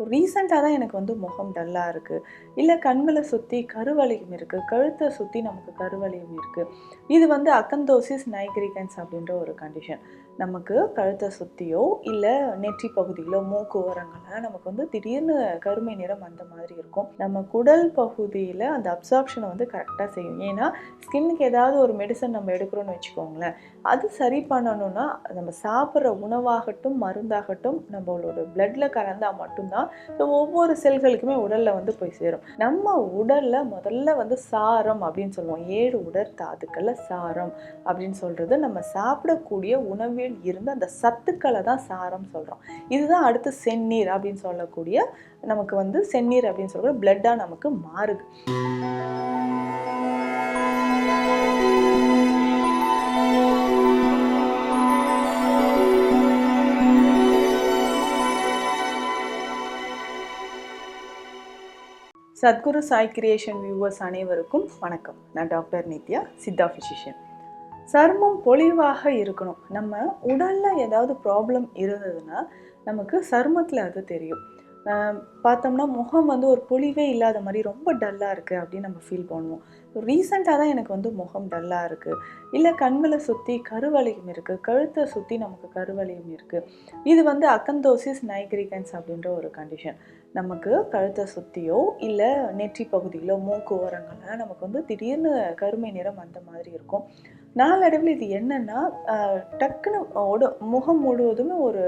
ரீசெண்டாக தான் எனக்கு வந்து முகம் டல்லாக இருக்குது இல்லை கண்களை சுற்றி கருவளையம் இருக்குது கழுத்தை சுற்றி நமக்கு கருவலியும் இருக்குது இது வந்து அக்கந்தோசிஸ் நைக்ரிகன்ஸ் அப்படின்ற ஒரு கண்டிஷன் நமக்கு கழுத்தை சுற்றியோ இல்லை நெற்றி பகுதியிலோ மூக்கு ஓரங்களில் நமக்கு வந்து திடீர்னு கருமை நிறம் அந்த மாதிரி இருக்கும். நம்ம குடல் பகுதியில் அந்த அப்சார்ப்ஷனை வந்து கரெக்டாக செய்யும். ஏன்னா ஸ்கின்னுக்கு ஏதாவது ஒரு மெடிசன் நம்ம எடுக்கிறோன்னு வச்சுக்கோங்களேன் அது சரி பண்ணணும்னா நம்ம சாப்பிட்ற உணவாகட்டும் மருந்தாகட்டும் நம்மளோட பிளட்டில் கலந்தால் மட்டும்தான் ஸோ ஒவ்வொரு செல்களுக்குமே உடலில் வந்து போய் சேரும். நம்ம உடலில் முதல்ல வந்து சாரம் அப்படின்னு சொல்லுவோம். ஏழு உடற் தாதுக்களில் சாரம் அப்படின்னு சொல்கிறது நம்ம சாப்பிடக்கூடிய உணவில் இருந்த அந்த சத்துக்களை தான் சாரம் சொல்கிறோம் இதுதான் அடுத்து செந்நீர் அப்படின்னு சொல்லக்கூடிய நமக்கு வந்து செந்நீர் அப்படின்னு சொல்கிற பிளட்டாக நமக்கு மாறுது. சத்குரு சாய் கிரியேஷன் வியூவர்ஸ் அனைவருக்கும் வணக்கம். நான் டாக்டர் நித்யா சித்தா ஃபிசிஷியன் சர்மம் பொலிவாக இருக்கணும். நம்ம உடலில் ஏதாவது ப்ராப்ளம் இருந்ததுன்னா நமக்கு சருமத்தில் அது தெரியும். பார்த்தோம்னா முகம் வந்து ஒரு பொலிவே இல்லாத மாதிரி ரொம்ப டல்லாக இருக்குது அப்படின்னு நம்ம ஃபீல் பண்ணுவோம். ரீசெண்டாக தான் எனக்கு வந்து முகம் டல்லாக இருக்குது இல்லை கண்களை சுற்றி கருவலையும் இருக்குது கழுத்தை சுற்றி நமக்கு கருவலையும் இருக்குது இது வந்து அக்கந்தோசிஸ் நைக்ரிகன்ஸ் அப்படின்ற ஒரு கண்டிஷன் நமக்கு கழுத்தை சுற்றியோ இல்லை நெற்றி பகுதியிலோ மூக்கு ஓரங்களில் நமக்கு வந்து திடீர்னு கருமை நிறம் அந்த மாதிரி இருக்கும். நாளடைவில் இது என்னென்னா டக்குன்னு உட முகம் முழுவதுமே ஒரு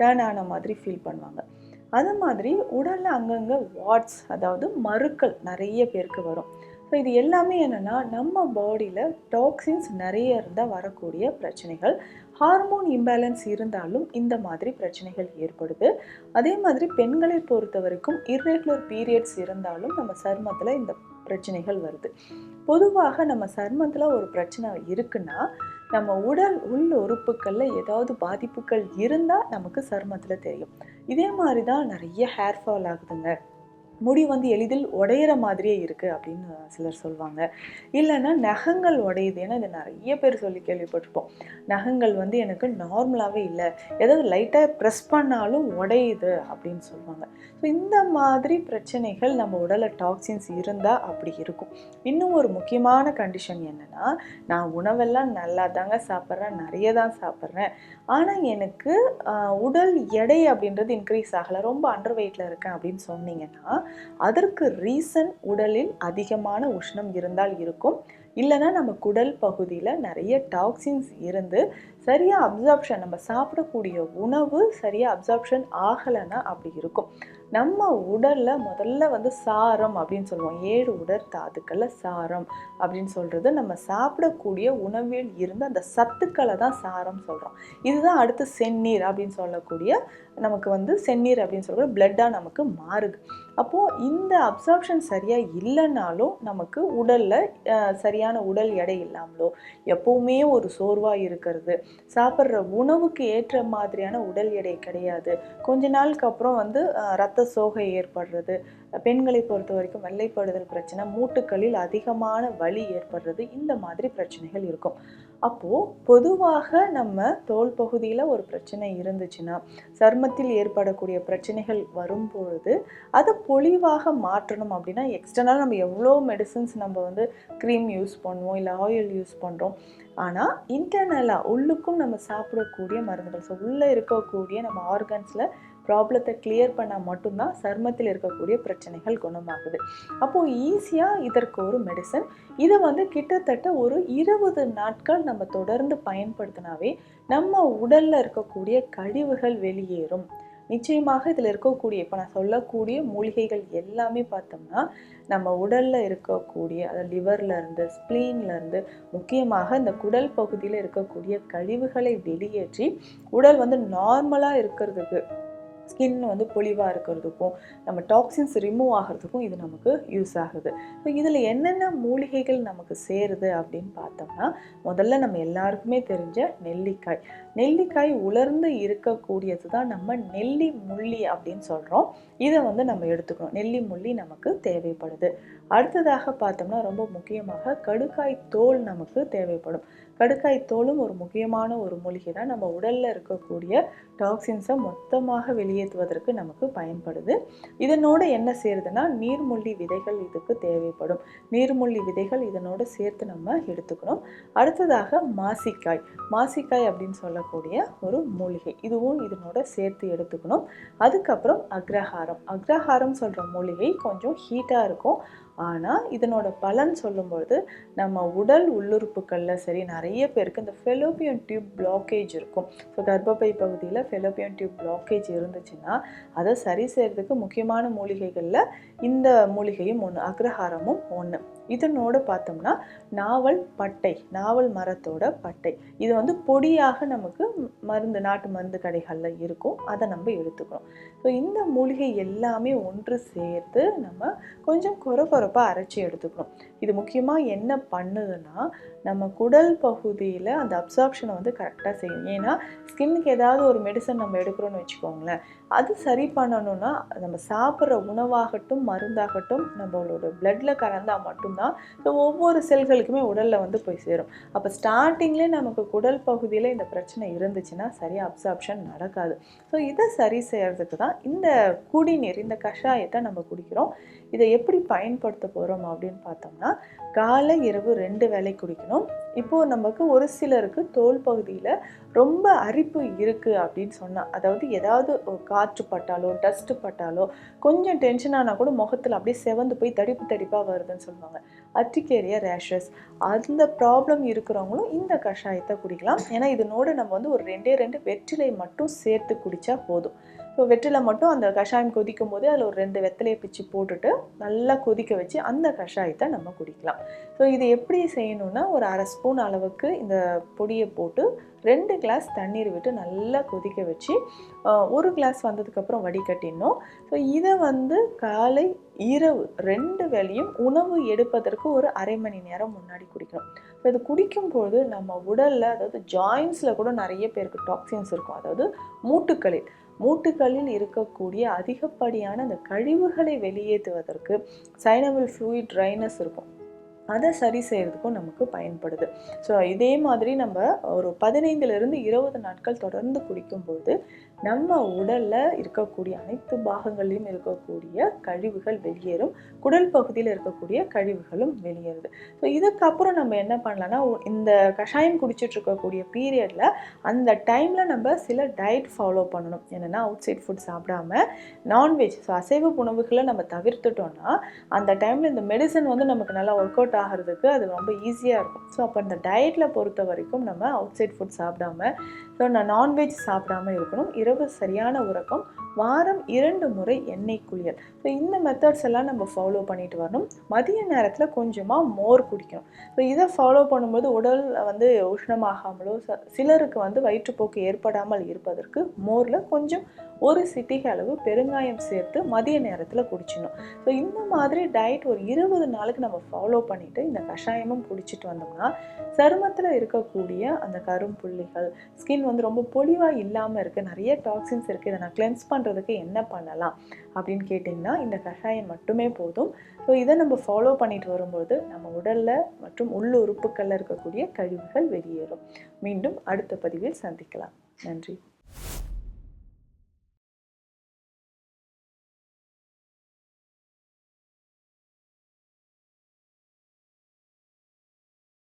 டேர்ன் ஆன மாதிரி ஃபீல் பண்ணுவாங்க. அது மாதிரி உடலில் அங்கங்கே வாட்ஸ் அதாவது மறுக்கள் நிறைய பேருக்கு வரும். ஸோ இது எல்லாமே என்னென்னா நம்ம பாடியில் டாக்ஸின்ஸ் நிறைய இருந்தால் வரக்கூடிய பிரச்சனைகள். ஹார்மோன் இம்பேலன்ஸ் இருந்தாலும் இந்த மாதிரி பிரச்சனைகள் ஏற்படுது. அதே மாதிரி பெண்களை பொறுத்த வரைக்கும் இர்ரெகுலர் பீரியட்ஸ் இருந்தாலும் நம்ம சருமத்தில் இந்த பிரச்சனைகள் வருது. பொதுவாக நம்ம சருமத்தில் ஒரு பிரச்சனை இருக்குன்னா நம்ம உடல் உள் உறுப்புகளில் ஏதாவது பாதிப்புகள் இருந்தால் நமக்கு சருமத்தில் தெரியும். இதே மாதிரி தான் நிறைய ஹேர் ஃபால் ஆகுதுங்க. முடி வந்து எளிதில் உடையிற மாதிரியே இருக்குது அப்படின்னு சிலர் சொல்லுவாங்க இல்லைன்னா நகங்கள் உடையுது. ஏன்னா இது நிறைய பேர் சொல்லி கேள்விப்பட்டிருப்போம். நகங்கள் வந்து எனக்கு நார்மலாகவே இல்லை. ஏதாவது லைட்டாக ப்ரெஸ் பண்ணாலும் உடையுது அப்படின்னு சொல்லுவாங்க ஸோ இந்த மாதிரி பிரச்சனைகள் நம்ம உடலில் டாக்ஸின்ஸ் இருந்தால் அப்படி இருக்கும். இன்னும் ஒரு முக்கியமான கண்டிஷன் என்னென்னா நான் உணவெல்லாம் நல்லா தாங்க சாப்பிட்றேன் நிறைய தான் சாப்பிட்றேன். ஆனால் எனக்கு உடல் எடை அப்படின்றது இன்க்ரீஸ் ஆகலை. ரொம்ப அண்டர் வெயிட்டில் இருக்கேன் அப்படின்னு சொன்னீங்கன்னா அதற்கு ரீசன் உடலில் அதிகமான உஷ்ணம் இருந்தால் இருக்கும். இல்லைன்னா நம்ம குடல் பகுதியில் நிறைய டாக்ஸின்ஸ் இருந்து சரியாக அப்சார்ப்ஷன் நம்ம சாப்பிடக்கூடிய உணவு சரியாக அப்சார்ப்ஷன் ஆகலைன்னா அப்படி இருக்கும். நம்ம உடலில் முதல்ல வந்து சாரம் அப்படின்னு சொல்லுவோம். ஏழு உடற் தாதுக்களில் சாரம் அப்படின்னு சொல்கிறது நம்ம சாப்பிடக்கூடிய உணவில் இருந்த அந்த சத்துக்களை தான் சாரம் சொல்கிறோம் இதுதான் அடுத்து செந்நீர் அப்படின்னு சொல்லக்கூடிய நமக்கு வந்து செந்நீர் அப்படின்னு சொல்கிற பிளட்டாக நமக்கு மாறுது. அப்போது இந்த அப்சார்ப்ஷன் சரியாக இல்லைனாலும் நமக்கு உடலில் சரியான உடல் எடை இல்லாமலோ எப்போவுமே ஒரு சோர்வாக இருக்கிறது. சாப்பிட்ற உணவுக்கு ஏற்ற மாதிரியான உடல் எடை கிடையாது. கொஞ்ச நாளுக்கு அப்புறம் வந்து ரத்த சோகை ஏற்படுறது பெண்களை பொறுத்த வரைக்கும் வெள்ளைப்படுதல் பிரச்சனை மூட்டுக்களில் அதிகமான வலி ஏற்படுறது இந்த மாதிரி பிரச்சனைகள் இருக்கும். அப்போது பொதுவாக நம்ம தோல் பகுதியில் ஒரு பிரச்சனை இருந்துச்சுன்னா சருமத்தில் ஏற்படக்கூடிய பிரச்சனைகள் வரும்பொழுது அதை பொழிவாக மாற்றணும் அப்படின்னா எக்ஸ்டர்னலாக நம்ம எவ்வளோ மெடிசன்ஸ் நம்ம வந்து க்ரீம் யூஸ் பண்ணுவோம் இல்லை ஆயில் யூஸ் பண்ணுறோம் ஆனால் இன்டர்னலாக உள்ளுக்கும் நம்ம சாப்பிடக்கூடிய மருந்துகள் ஸோ உள்ளே இருக்கக்கூடிய நம்ம ஆர்கன்ஸில் ப்ராப்ளத்தை கிளியர் பண்ணால் மட்டும்தான் சருமத்தில் இருக்கக்கூடிய பிரச்சனைகள் குணமாகுது. அப்போது ஈஸியாக இதற்கு ஒரு மெடிசன் இதை வந்து கிட்டத்தட்ட ஒரு இருபது நாட்கள் நம்ம தொடர்ந்து பயன்படுத்தினாவே நம்ம உடலில் இருக்கக்கூடிய கழிவுகள் வெளியேறும். நிச்சயமாக இதில் இருக்கக்கூடிய இப்போ நான் சொல்லக்கூடிய மூலிகைகள் எல்லாமே பார்த்தோம்னா நம்ம உடலில் இருக்கக்கூடிய அதாவது லிவர்லேருந்து ஸ்ப்ளீன்லேருந்து முக்கியமாக இந்த குடல் பகுதியில் இருக்கக்கூடிய கழிவுகளை வெளியேற்றி உடல் வந்து நார்மலாக இருக்கிறதுக்கு ஸ்கின் வந்து பொலிவாக இருக்கிறதுக்கும் நம்ம டாக்ஸின்ஸ் ரிமூவ் ஆகிறதுக்கும் இது நமக்கு யூஸ் ஆகுது. இப்போ இதில் என்னென்ன மூலிகைகள் நமக்கு சேருது அப்படின்னு பார்த்தோம்னா முதல்ல நம்ம எல்லாருக்குமே தெரிஞ்ச நெல்லிக்காய். நெல்லிக்காய் உலர்ந்து இருக்கக்கூடியது தான் நம்ம நெல்லி முள்ளி அப்படின்னு சொல்கிறோம் இதை வந்து நம்ம எடுத்துக்கணும். நெல்லி முள்ளி நமக்கு தேவைப்படுது. அடுத்ததாக பார்த்தோம்னா ரொம்ப முக்கியமாக கடுக்காய் தோல் நமக்கு தேவைப்படும். கடுக்காய் தோலும் ஒரு முக்கியமான ஒரு மூலிகை தான் நம்ம உடலில் இருக்கக்கூடிய டாக்ஸின்ஸை மொத்தமாக வெளியேற்றுவதற்கு நமக்கு பயன்படுது. இதனோட என்ன சேருதுன்னா நீர்முள்ளி விதைகள் இதுக்கு தேவைப்படும். நீர்முள்ளி விதைகள் இதனோட சேர்த்து நம்ம எடுத்துக்கணும். அடுத்ததாக மாசிக்காய். மாசிக்காய் அப்படின்னு சொல்லக்கூடிய ஒரு மூலிகை. இதுவும் இதனோட சேர்த்து எடுத்துக்கணும். அதுக்கப்புறம் அக்ரஹாரம். அக்ரஹாரம் சொல்கிற மூலிகை கொஞ்சம் ஹீட்டாக இருக்கும். ஆனால் இதனோட பலன் சொல்லும்பொழுது நம்ம உடல் உள்ளுறுப்புகளில் சரி நிறைய பேருக்கு இந்த ஃபெலோபியன் டியூப் பிளாக்கேஜ் இருக்கும். ஸோ கர்ப்பப்பை பகுதியில் ஃபெலோபியன் டியூப் பிளாக்கேஜ் இருந்துச்சுன்னா அதை சரி செய்கிறதுக்கு முக்கியமான மூலிகைகளில் இந்த மூலிகையும் ஒன்று அக்ரஹாரமும் ஒன்று இதனோட பார்த்தோம்னா நாவல் பட்டை நாவல் மரத்தோட பட்டை. இது வந்து பொடியாக நமக்கு மருந்து நாட்டு மருந்து கடைகளில் இருக்கும். அதை நம்ம எடுத்துக்கணும் ஸோ இந்த மூலிகை எல்லாமே ஒன்று சேர்த்து நம்ம கொஞ்சம் கொர கொரப்பாக அரைச்சி எடுத்துக்கணும் இது முக்கியமாக என்ன பண்ணுதுன்னா நம்ம குடல் பகுதியில் அந்த அப்சார்ப்ஷனை வந்து கரெக்டாக செய்யும் ஏன்னா ஸ்கின்னுக்கு ஏதாவது ஒரு மெடிசன் நம்ம எடுக்கிறோன்னு வச்சுக்கோங்களேன். அது சரி பண்ணணும்னா நம்ம சாப்பிட்ற உணவாகட்டும் மருந்தாகட்டும் நம்மளோட பிளட்டில் கலந்தால் மட்டும்தான் இந்த ஒவ்வொரு செல்களுக்குமே உடலில் வந்து போய் சேரும். அப்போ ஸ்டார்டிங்லேயே நமக்கு குடல் பகுதியில் இந்த பிரச்சனை இருந்துச்சுன்னா சரியாக அப்சார்ப்ஷன் நடக்காது. ஸோ இதை சரி செய்கிறதுக்கு தான் இந்த குடிநீர் இந்த கஷாயத்தை நம்ம குடிக்கிறோம். இதை எப்படி பயன்படுத்த போகிறோம் அப்படின்னு பார்த்தோம்னா காலை இரவு ரெண்டு வேலை குடிக்கணும். இப்போது நமக்கு ஒரு சிலருக்கு தோல் பகுதியில் ரொம்ப அரிப்பு இருக்குது அப்படின்னு சொன்னால் அதாவது ஏதாவது காற்று பட்டாலோ டஸ்ட்டு பட்டாலோ கொஞ்சம் டென்ஷன் ஆனால் கூட முகத்தில் அப்படியே செவந்து போய் தடிப்பு தடிப்பாக வருதுன்னு சொல்லுவாங்க. அட்டிகேரியா ரேஷஸ் அந்த ப்ராப்ளம் இருக்கிறவங்களும் இந்த கஷாயத்தை குடிக்கலாம். ஏன்னா இதனோட நம்ம வந்து ஒரு ரெண்டே ரெண்டு வெற்றிலை மட்டும் சேர்த்து குடித்தா போதும். ஸோ வெற்றிலை மட்டும் அந்த கஷாயம் கொதிக்கும் போது அதில் ஒரு ரெண்டு வெத்தலையை பிச்சு போட்டுட்டு நல்லா கொதிக்க வச்சு அந்த கஷாயத்தை நம்ம குடிக்கலாம். ஸோ இது எப்படி செய்யணும்னா ஒரு அரை ஸ்பூன் அளவுக்கு இந்த பொடியை போட்டு ரெண்டு கிளாஸ் தண்ணீர் விட்டு நல்லா கொதிக்க வச்சு ஒரு கிளாஸ் வந்ததுக்கப்புறம் வடிகட்டிடணும். ஸோ இதை வந்து காலை இரவு ரெண்டு வேளையும் உணவு எடுப்பதற்கு ஒரு அரை மணி நேரம் முன்னாடி குடிக்கணும் ஸோ இது குடிக்கும்போது நம்ம உடலில் அதாவது ஜாயின்ஸில் கூட நிறைய பேருக்கு டாக்ஸின்ஸ் இருக்கும். அதாவது மூட்டுக்களில். மூட்டுகளில் இருக்கக்கூடிய அதிகப்படியான அந்த கழிவுகளை வெளியேற்றுவதற்கு சைனவல் ஃப்ளூயிட் ட்ரைனஸ் இருக்கும். அதை சரி செய்கிறதுக்கும் நமக்கு பயன்படுது. ஸோ இதே மாதிரி நம்ம ஒரு பதினைந்துலேருந்து இருபது நாட்கள் தொடர்ந்து குடிக்கும்போது நம்ம உடலில் இருக்கக்கூடிய அனைத்து பாகங்களிலும் இருக்கக்கூடிய கழிவுகள் வெளியேறும். குடல் பகுதியில் இருக்கக்கூடிய கழிவுகளும் வெளியேறுது. ஸோ இதுக்கப்புறம் நம்ம என்ன பண்ணலான்னா இந்த கஷாயம் குடிச்சிட்டு இருக்கக்கூடிய பீரியடில் அந்த டைமில் நம்ம சில டயட் ஃபாலோ பண்ணணும். என்னென்னா அவுட் சைட் ஃபுட் சாப்பிடாம நான்வெஜ் ஸோ அசைவ உணவுகளை நம்ம தவிர்த்துட்டோம்னா அந்த டைமில் இந்த மெடிசன் வந்து நமக்கு நல்லா ஒர்க் அவுட் ஆகிறதுக்கு அது ரொம்ப ஈஸியாக இருக்கும். ஸோ அப்போ இந்த டயட்டில் பொறுத்த வரைக்கும் நம்ம அவுட் சைட் ஃபுட் சாப்பிடாம ஸோ நான் நான்வெஜ் சாப்பிடாம இருக்கணும். இரவு சரியான உறக்கம் வாரம் இரண்டு முறை எண்ணெய் குளியல். ஸோ இந்த மெத்தட்ஸ் எல்லாம் நம்ம ஃபாலோ பண்ணிட்டு வரணும். மதிய நேரத்தில் கொஞ்சமாக மோர் குடிக்கணும். ஸோ இதை ஃபாலோ பண்ணும்போது உடல் வந்து உஷ்ணமாகாமலோ சிலருக்கு வந்து வயிற்றுப்போக்கு ஏற்படாமல் இருப்பதற்கு மோரில் கொஞ்சம் ஒரு சிட்டிக அளவு பெருங்காயம் சேர்த்து மதிய நேரத்தில் குடிச்சிடணும். ஸோ இந்த மாதிரி டயட் ஒரு இருபது நாளுக்கு நம்ம ஃபாலோ பண்ணிவிட்டு இந்த கஷாயமும் குடிச்சிட்டு வந்தோம்னா சருமத்தில் இருக்கக்கூடிய அந்த கரும்புள்ளிகள் ஸ்கின் வந்து ரொம்ப பொலிவாக இல்லாமல் இருக்குது நிறைய டாக்ஸின்ஸ் இருக்குது இதை நான் கிளென்ஸ் பண்ணுறதுக்கு என்ன பண்ணலாம் அப்படின்னு கேட்டிங்கன்னா இந்த கஷாயம் மட்டுமே போதும். ஸோ இதை நம்ம ஃபாலோ பண்ணிட்டு வரும்போது நம்ம உடலில் மற்றும் உள்ளுறுப்புகளில் இருக்கக்கூடிய கழிவுகள் வெளியேறும். மீண்டும் அடுத்த பதிவில் சந்திக்கலாம். நன்றி.